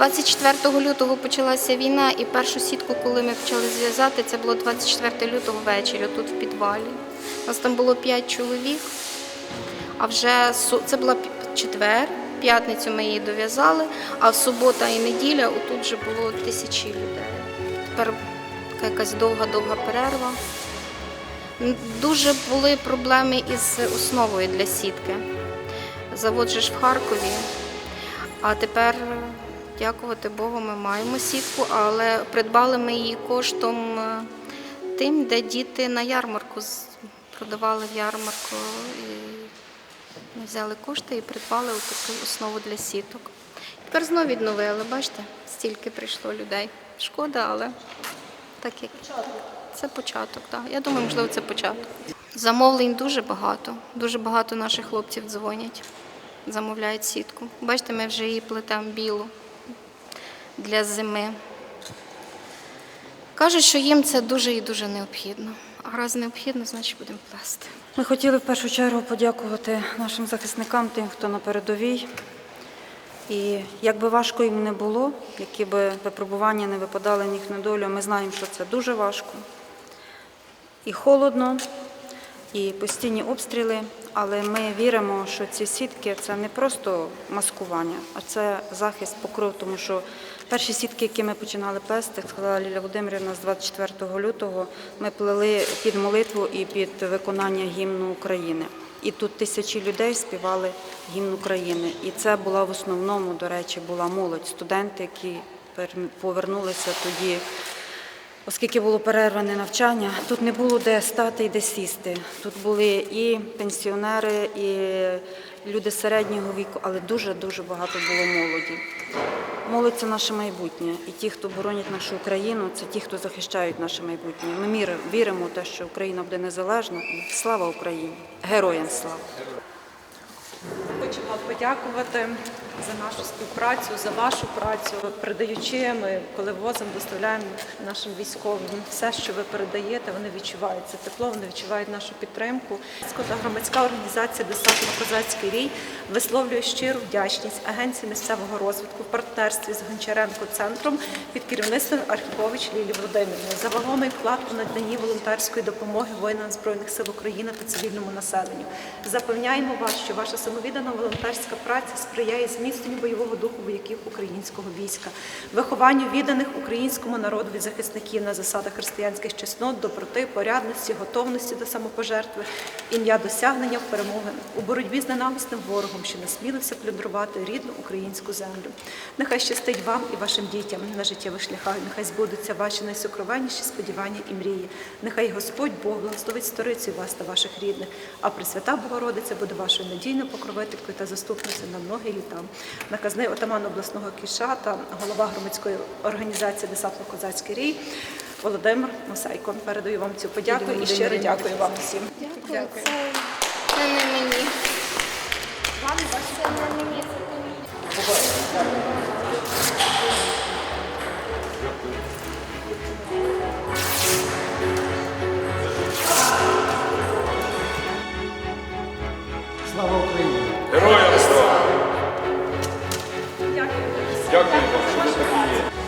– 24 лютого почалася війна, і першу сітку, коли ми почали зв'язати, це було 24 лютого ввечері, тут в підвалі. У нас там було 5 чоловік, а вже це була четвер, п'ятницю ми її дов'язали, а в субота і неділя отут вже було тисячі людей. Тепер якась довга-довга перерва. Дуже були проблеми із основою для сітки. Завод же ж в Харкові. А тепер, дякувати Богу, ми маємо сітку, але придбали ми її коштом е, тим, де діти на ярмарку продавали в ярмарку. І ми взяли кошти і придбали таку основу для сіток. Тепер знову відновили, бачите, стільки прийшло людей. Шкода, але так як це початок. Так. Я думаю, можливо, це початок. Замовлень дуже багато. Дуже багато наших хлопців дзвонять, замовляють сітку. Бачите, ми вже її плетемо білу для зими. Кажуть, що їм це дуже і дуже необхідно. А раз необхідно, значить будемо плести. Ми хотіли в першу чергу подякувати нашим захисникам, тим, хто на передовій. І як би важко їм не було, які би випробування не випадали на їхню долю, ми знаємо, що це дуже важко. І холодно, і постійні обстріли, але ми віримо, що ці сітки це не просто маскування, а це захист покров, тому що перші сітки, які ми починали плести, сказала Ліля Володимирівна, з 24 лютого ми плели під молитву і під виконання гімну України. І тут тисячі людей співали гімн України. І це була в основному, до речі, була молодь, студенти, які повернулися тоді Оскільки було перерване навчання, тут не було де стати і де сісти. Тут були і пенсіонери, і люди середнього віку, але дуже-дуже багато було молоді. Молодь це наше майбутнє. І ті, хто боронять нашу Україну, це ті, хто захищають наше майбутнє. Ми віримо в те, що Україна буде незалежна. Слава Україні! Героям слава! Хочемо подякувати за нашу співпрацю, за вашу працю. Передаючи, ми коли возимо, доставляємо нашим військовим все, що ви передаєте, вони відчувають це тепло, вони відчувають нашу підтримку. Та громадська організація Десантно-Козацький рій висловлює щиру вдячність Агенції місцевого розвитку в партнерстві з Гончаренко центром під керівництвом Архіпович Лілії Володимирівни за вагомий вклад у наданні волонтерської допомоги воїнам збройних сил України та цивільному населенню. Запевняємо вас, що ваша самовіддана волонтерська праця сприяє зміцненню бойового духу вояків українського війська, вихованню відданих українському народові захисників на засадах християнських чеснот, доброти, порядності, готовності до самопожертви, ім'я досягнення перемоги у боротьбі з ненависним ворогом, що насмілився плюндрувати рідну українську землю. Нехай щастить вам і вашим дітям на життєвих шляхах. Нехай збудуться ваші найсокровенніші сподівання і мрії. Нехай Господь Бог благословить сторицю вас та ваших рідних, а Пресвята Богородиця буде вашою надійною покровителькою та заступницею на многі літа. Наказний отаман обласного кіша та голова громадської організації Десантно-Козацький рій Володимир Мосайко. Передаю вам цю подяку і щиро дякую вам всім. Дякую. Це, це не мені. Вам не мені. це не мені. Deixa eu ver aqui.